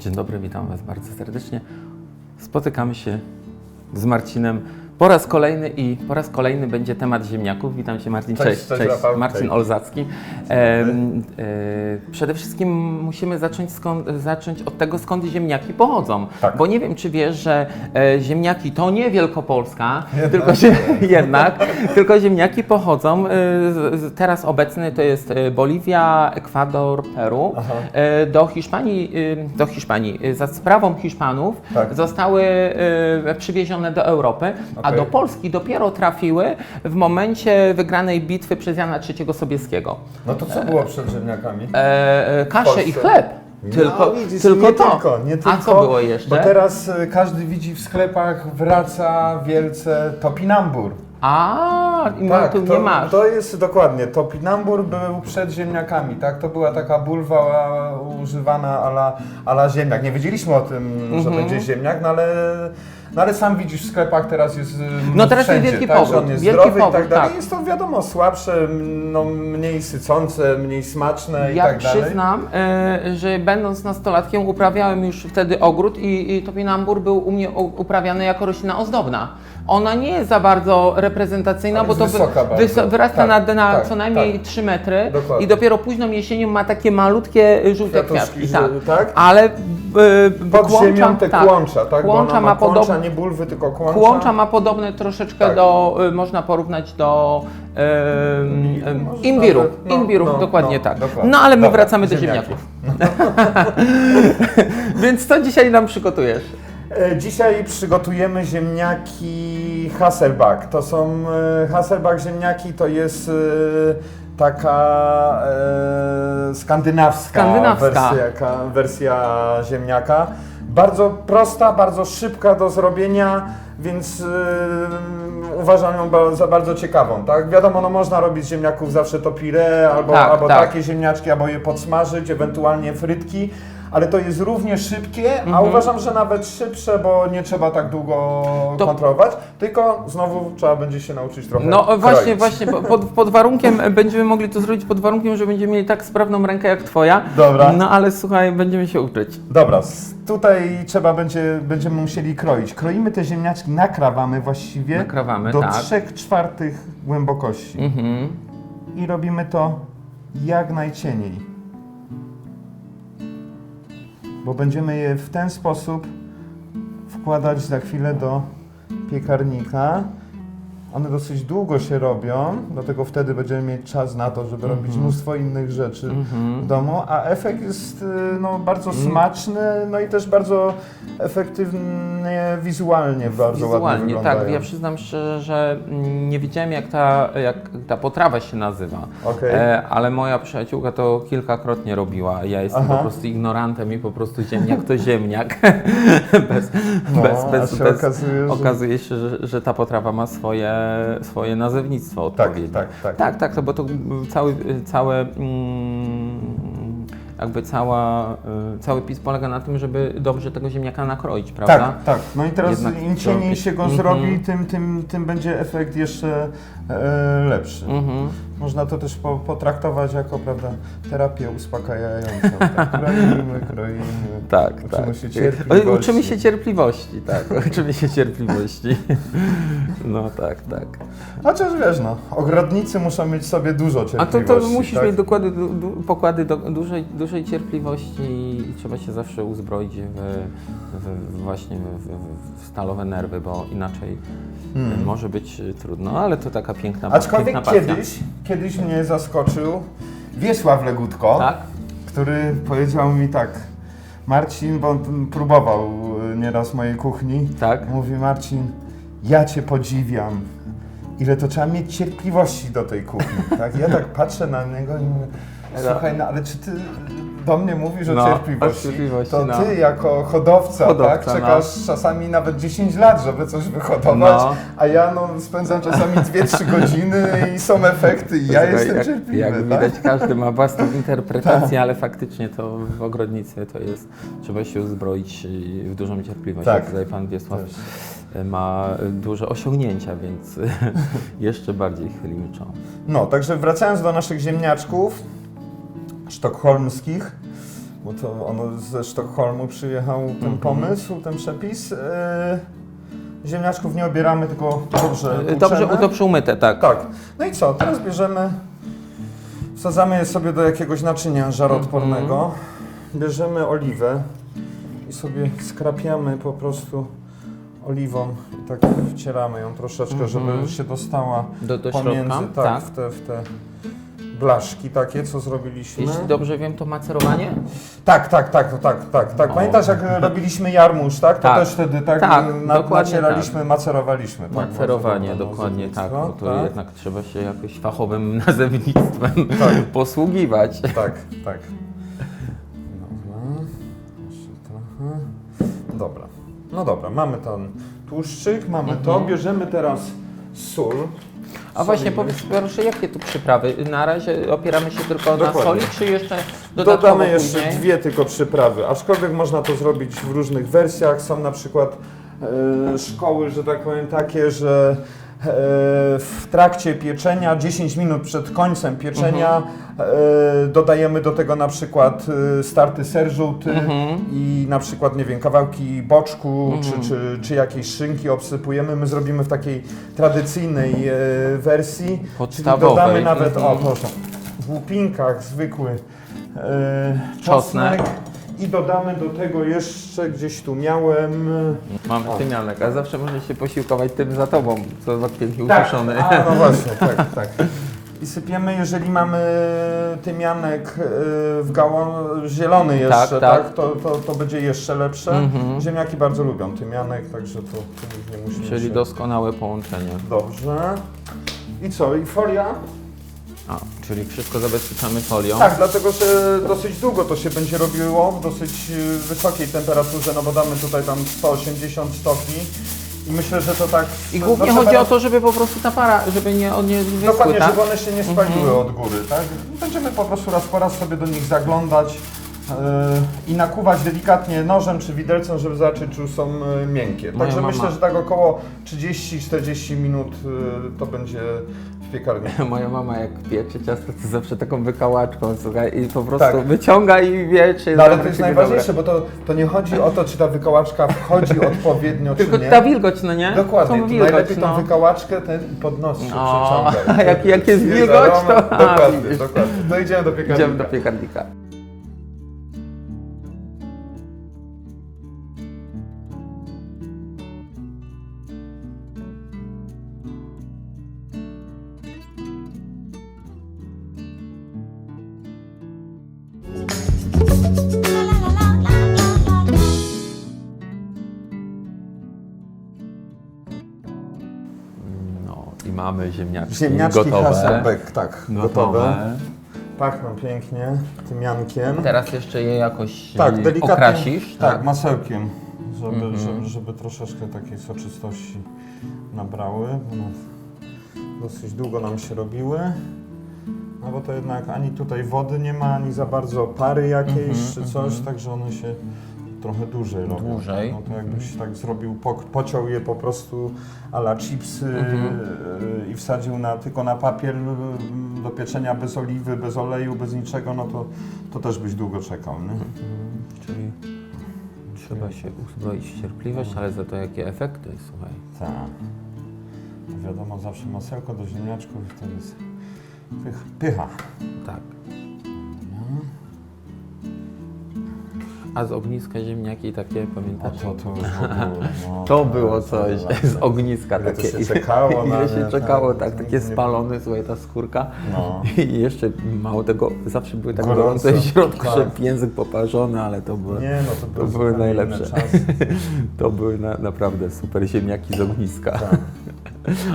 Dzień dobry, witam Was bardzo serdecznie. Spotykamy się z Marcinem po raz kolejny i po raz kolejny będzie temat ziemniaków. Witam Cię Marcin, Cześć, cześć, cześć, Rafał. Marcin Cześć. Olzacki. Em, e, przede wszystkim musimy zacząć, skąd, zacząć od tego, skąd ziemniaki pochodzą. Tak. Bo nie wiem, czy wiesz, że e, ziemniaki to nie Wielkopolska, Jednak. tylko, się, jednak, tylko ziemniaki pochodzą, e, teraz obecny to jest e, Boliwia, Ekwador, Peru. E, Do Hiszpanii, e, do Hiszpanii, e, za sprawą Hiszpanów Tak. zostały e, przywiezione do Europy, a do Polski dopiero trafiły w momencie wygranej bitwy przez Jana III Sobieskiego. No to co było przed ziemniakami? E, e, kaszę i chleb. Tylko, no, widzisz, tylko nie to. Tylko, nie tylko, A co było jeszcze? Bo teraz y, każdy widzi w sklepach, wraca wielce topinambur. A, i tak, tu to, nie masz. to jest dokładnie, topinambur był przed ziemniakami, tak? To była taka bulwa używana ala, ala ziemniak. Nie wiedzieliśmy o tym, że Mhm. będzie ziemniak, no ale, no ale sam widzisz w sklepach teraz jest y, No teraz jest wszędzie, wielki tak, powrót, on jest wielki zdrowy i powrót, tak dalej. tak. Jest to wiadomo słabsze, no, mniej sycące, mniej smaczne i Ja tak dalej. przyznam, e, że będąc nastolatkiem uprawiałem już wtedy ogród i, i topinambur był u mnie u- uprawiany jako roślina ozdobna. Ona nie jest za bardzo reprezentacyjna, bo to wy, wysoka bardzo. wyso- wyrasta Tak, na, na tak, co najmniej tak. 3 metry Dokładnie. i dopiero późną jesienią ma takie malutkie y, żółte Kwiatuszki, kwiatki. Tak. tak? Ale y, Pod kłącza- ziemią te tak. kłącza, tak? Kłącza ma kłącza, podobne. nie bulwy, tylko kłącza. Kłącza ma podobne troszeczkę Tak. do, y, można porównać do em, może imbiru. nawet, no, no, dokładnie no, tak. dokładnie. No ale my Dobra, wracamy do ziemniaki. ziemniaków. Więc co dzisiaj nam przygotujesz? E, Dzisiaj przygotujemy ziemniaki Hasselback. To są e, Hasselback ziemniaki, to jest e, taka skandynawska, Skandynawska. Wersja, wersja ziemniaka. Bardzo prosta, bardzo szybka do zrobienia, więc uważam ją za bardzo ciekawą. Tak? Wiadomo, no można robić z ziemniaków zawsze to pire, albo, Tak, albo tak. takie ziemniaczki, albo je podsmażyć, ewentualnie frytki. Ale to jest równie szybkie, a Mhm. uważam, że nawet szybsze, bo nie trzeba tak długo To- kontrolować, tylko znowu trzeba będzie się nauczyć trochę No właśnie, kroić. właśnie, po- pod, pod warunkiem, będziemy mogli to zrobić pod warunkiem, że będziemy mieli tak sprawną rękę jak twoja. Dobra. No ale słuchaj, będziemy się uczyć. Dobra, tutaj trzeba będzie, będziemy musieli kroić. Kroimy te ziemniaczki, nakrawamy właściwie Nakrawamy, do tak. 3 czwartych głębokości. Mhm. I robimy to jak najcieniej. Bo będziemy je w ten sposób wkładać za chwilę do piekarnika. One dosyć długo się robią, dlatego wtedy będziemy mieć czas na to, żeby robić mnóstwo innych rzeczy Mhm. w domu, a efekt jest y, no, bardzo smaczny, no i też bardzo efektywnie wizualnie bardzo ładnie Wizualnie, wyglądają. tak. Ja przyznam szczerze, że mm, nie wiedziałem jak ta, jak ta potrawa się nazywa. Okej. E, ale moja przyjaciółka to kilkakrotnie robiła. Ja jestem Aha. po prostu ignorantem i po prostu ziemniak to ziemniak. bez, No, bez, a bez, się bez, okazuje, że- okazuje się, że, że ta potrawa ma swoje, swoje nazewnictwo Tak, odpowiednie. tak, tak. Tak, tak, to bo to mm, cały, całe, mm, jakby cała, y, cały pis polega na tym, żeby dobrze tego ziemniaka nakroić, prawda? Tak, tak. No i teraz Jednak im ciemniej się go zrobi, tym, tym, tym będzie efekt jeszcze e, lepszy. Mhm. Można to też po, potraktować jako prawda, terapię uspokajającą. Tak, kroimy, kroimy. Tak, Uczymy tak. się cierpliwości. Uczymy się cierpliwości, tak. Uczymy się cierpliwości. No tak, tak. Chociaż wiesz, no, ogrodnicy muszą mieć sobie dużo A to, cierpliwości. to musisz tak? mieć dokłady, du, du, pokłady do dużej, dużej cierpliwości i trzeba się zawsze uzbroić w, w, właśnie w, w, w stalowe nerwy, bo inaczej Mm. może być trudno, ale to taka piękna, Aczkolwiek piękna pasja. kiedyś, kiedyś mnie zaskoczył Wiesław Legutko, Tak? który powiedział mi tak, Marcin, bo on próbował e, nieraz mojej kuchni, Tak? mówi Marcin, ja Cię podziwiam, ile to trzeba mieć cierpliwości do tej kuchni, tak? Ja tak patrzę na niego i mówię, słuchaj, no ale czy Ty do mnie mówisz o No, cierpliwości, o cierpliwości, to no. ty jako hodowca, Hodowca, tak, czekasz czasami nawet 10 lat, żeby coś wyhodować, No. a ja no, spędzam czasami 2-3 godziny i są efekty i ja jestem jak, cierpliwy. Jak tak? widać, każdy ma własną interpretację, ale faktycznie to w ogrodnictwie to jest, trzeba się uzbroić w dużą cierpliwość. Tak. Tutaj pan Wiesław Też. ma duże osiągnięcia, więc jeszcze bardziej chylimy czoło. No, także wracając do naszych ziemniaczków sztokholmskich, bo to ono ze Sztokholmu przyjechał ten Mhm. pomysł, ten przepis. e, ziemniaczków nie obieramy, tylko dobrze Dobrze, tłuczemy. dobrze umyte, tak. Tak. No i co? Teraz bierzemy, wsadzamy je sobie do jakiegoś naczynia żaroodpornego, Mhm. bierzemy oliwę i sobie skrapiamy po prostu oliwą i tak wcieramy ją troszeczkę, żeby Mhm. się dostała Do, do pomiędzy, środka, tak, tak. W, te, w te blaszki takie, co zrobiliśmy. Jeśli dobrze wiem, to macerowanie? Tak, tak, tak, tak, tak, tak. Pamiętasz jak robiliśmy jarmuż, tak? To Tak. też wtedy tak, Tak, na, dokładnie nacieraliśmy, macerowaliśmy. Tak, Macerowanie, dokładnie tak, bo to tak. jednak trzeba się jakoś fachowym nazewnictwem Tak. posługiwać. Tak, tak. Dobra, jeszcze trochę. Dobra, no dobra, mamy ten tłuszczyk, mamy to, Mhm. bierzemy teraz sól. A właśnie powiedz proszę, jakie tu przyprawy? Na razie opieramy się tylko na Dokładnie. soli, czy jeszcze dodatkowo Dodamy jeszcze później? dwie tylko przyprawy, aczkolwiek można to zrobić w różnych wersjach. Są na przykład e, szkoły, że tak powiem, takie, że w trakcie pieczenia, 10 minut przed końcem pieczenia, Mhm. e, dodajemy do tego na przykład e, starty ser żółty Mhm. i na przykład, nie wiem, kawałki boczku Mhm. czy, czy, czy jakiejś szynki obsypujemy. My zrobimy w takiej tradycyjnej e, wersji, czyli dodamy nawet, o Mhm. proszę, w łupinkach zwykły e, Czosnek. czosnek i dodamy do tego jeszcze, gdzieś tu miałem... Mamy O. tymianek, a zawsze można się posiłkować tym za tobą, co pięknie Tak, uciszony. a, no właśnie, tak, tak. I sypiemy, jeżeli mamy tymianek e, w gałą zielony jeszcze, tak, tak. To, to, to będzie jeszcze lepsze. Mhm. Ziemniaki bardzo lubią tymianek, także to, to nie musimy Czyli się... doskonałe połączenie. Dobrze. I co, i folia? A, czyli wszystko zabezpieczamy folią. Tak, dlatego że dosyć długo to się będzie robiło, w dosyć y, wysokiej temperaturze, no bo damy tutaj tam 180 stopni i myślę, że to tak... I głównie no, chodzi o to, żeby po prostu ta para, żeby nie, on nie wyschły, Dokładnie, tak? żeby one się nie spaliły Mhm. od góry, tak? Będziemy po prostu raz po raz sobie do nich zaglądać yy, i nakuwać delikatnie nożem czy widelcem, żeby zobaczyć, czy są yy, miękkie. Moja Także mama- myślę, że tak około 30-40 minut yy, to będzie w piekarniku. Moja mama jak piecze ciasto, to zawsze taką wykałaczką, słuchaj, i po prostu Tak. wyciąga i wie, czy No ale dobre, to jest czy najważniejsze, bo to, to nie chodzi o to, czy ta wykałaczka wchodzi odpowiednio, Tylko czy nie. ta wilgoć, no nie? Dokładnie, Tą to wilgoć, najlepiej no. tą wykałaczkę ten podnos się O, przeciąga. jak- jak jest wilgoć, to- Dokładnie, dokładnie. To idziemy do piekarnika. Idziemy do piekarnika. Mamy ziemniaczki, Ziemniaczki gotowe. Hasselbeck, tak, gotowe. Gotowe. Pachną pięknie tymiankiem. Teraz jeszcze je jakoś Tak, y, delikatnie. okrasisz, Tak, tak? masełkiem, żeby, Mhm. żeby, żeby troszeczkę takiej soczystości nabrały. bo no, dosyć długo nam się robiły. No bo to jednak ani tutaj wody nie ma, ani za bardzo pary jakiejś Mhm, czy coś, mhm. także one się trochę dłużej robią. Dłużej. No to jakbyś tak zrobił, po, pociął je po prostu a la chipsy Mhm. y, i wsadził na, tylko na papier y, do pieczenia bez oliwy, bez oleju, bez niczego, no to, to też byś długo czekał. Nie? Mhm. Czyli trzeba się uzbroić w cierpliwość, ale za to jakie efekty, słuchaj. Tak. To wiadomo, zawsze masełko do ziemniaczków to jest pych, pycha. Tak. A z ogniska ziemniaki takie, A pamiętasz? to, to już w ogóle, no, To było coś z ogniska Ile to takie. się czekało na Ile nie, się tak, czekało, tak, takie nie- spalone, słuchaj, ta skórka. No. I jeszcze mało tego, zawsze były tak Gorąco, gorące w środku, tak. że język poparzony, ale to były, Nie, no to, były były zupełnie inne najlepsze. czasy. to były na, naprawdę super ziemniaki z ogniska. Tak.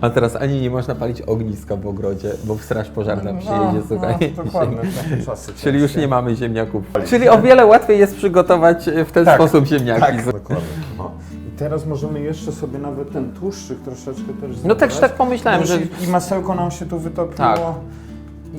A teraz ani nie można palić ogniska w ogrodzie, bo w straż pożarna przyjedzie, słuchaj. No, dokładnie, takie czasy. Czyli już nie mamy ziemniaków. Czyli o wiele łatwiej jest przygotować w ten Tak, sposób ziemniaki. Tak, dokładnie. O. I teraz możemy jeszcze sobie nawet ten tłuszczyk troszeczkę też No też zabrać. tak pomyślałem, Bo że I masełko nam się tu wytopiło. Tak.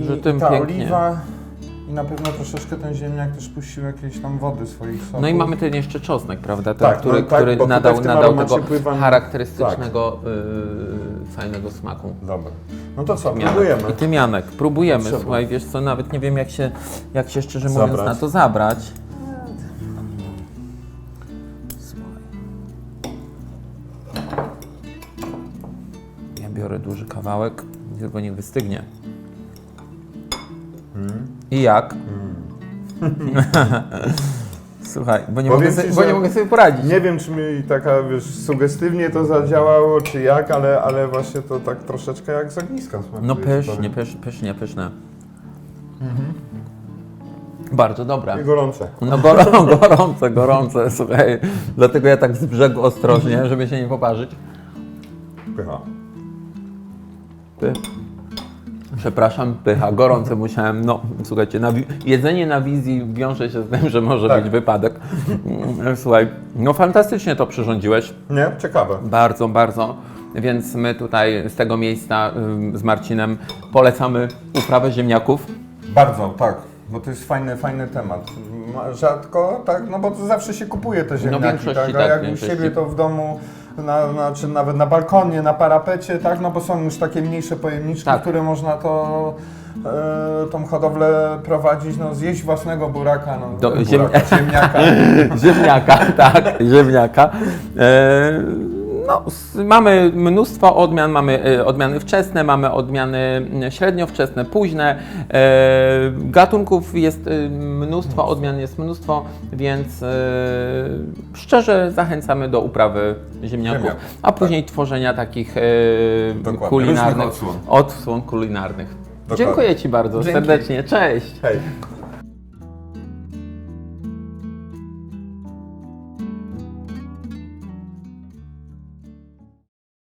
I, Że tym ta pięknie. oliwa. I na pewno troszeczkę ten ziemniak też puścił jakieś tam wody swoich soków. No i mamy ten jeszcze czosnek, prawda? Ten, Tak, który, no tak, który nadał, nadał tego pływa- Tak. charakterystycznego, yy, fajnego smaku. Dobra. No to co, Tymianek. próbujemy. I tymianek. Próbujemy. Trzeba. Słuchaj, wiesz co, nawet nie wiem jak się, jak się szczerze mówiąc Zabrać. na to zabrać. Słuchaj. Ja biorę duży kawałek, tylko nie wystygnie. I jak? Słuchaj, bo nie, mogę sobie, ci, bo że nie mogę sobie poradzić. Nie wiem, czy mi taka, wiesz, sugestywnie to zadziałało, czy jak, ale, ale właśnie to tak troszeczkę jak z ogniska smakuje. No pysznie, powiem. pysznie, pysznie, pyszne. Bardzo dobre. I gorące. No gorą, gorące, gorące, słuchaj. Dlatego ja tak z brzegu ostrożnie, żeby się nie poparzyć. Pycha. Py. Przepraszam, pycha, gorące musiałem, no słuchajcie, na, jedzenie na wizji wiąże się z tym, że może Tak. być wypadek. Słuchaj, no fantastycznie to przyrządziłeś, Nie? Ciekawe. bardzo, bardzo, więc my tutaj z tego miejsca ym, z Marcinem polecamy uprawę ziemniaków. Bardzo, tak. Bo to jest fajny, fajny temat. Ma- Rzadko, tak, no bo to zawsze się kupuje te ziemniaki, większości tak? A tak, jak u siebie to w domu, na, na, czy nawet na balkonie, na parapecie, tak? No bo są już takie mniejsze pojemniczki, Tak. które można to, e, tą hodowlę prowadzić, no zjeść własnego buraka, no Do- buraka, ziemniaka. Ziemniaka, tak, ziemniaka. E, no, mamy mnóstwo odmian, mamy e, odmiany wczesne, mamy odmiany średnio wczesne, późne. E, gatunków jest e, mnóstwo, odmian jest mnóstwo, więc szczerze zachęcamy do uprawy ziemniaków, a później tworzenia takich Dokładnie, kulinarnych różnych odsłon. odsłon kulinarnych. Dokładnie. Dziękuję Ci bardzo Dzięki. serdecznie, cześć! Hej.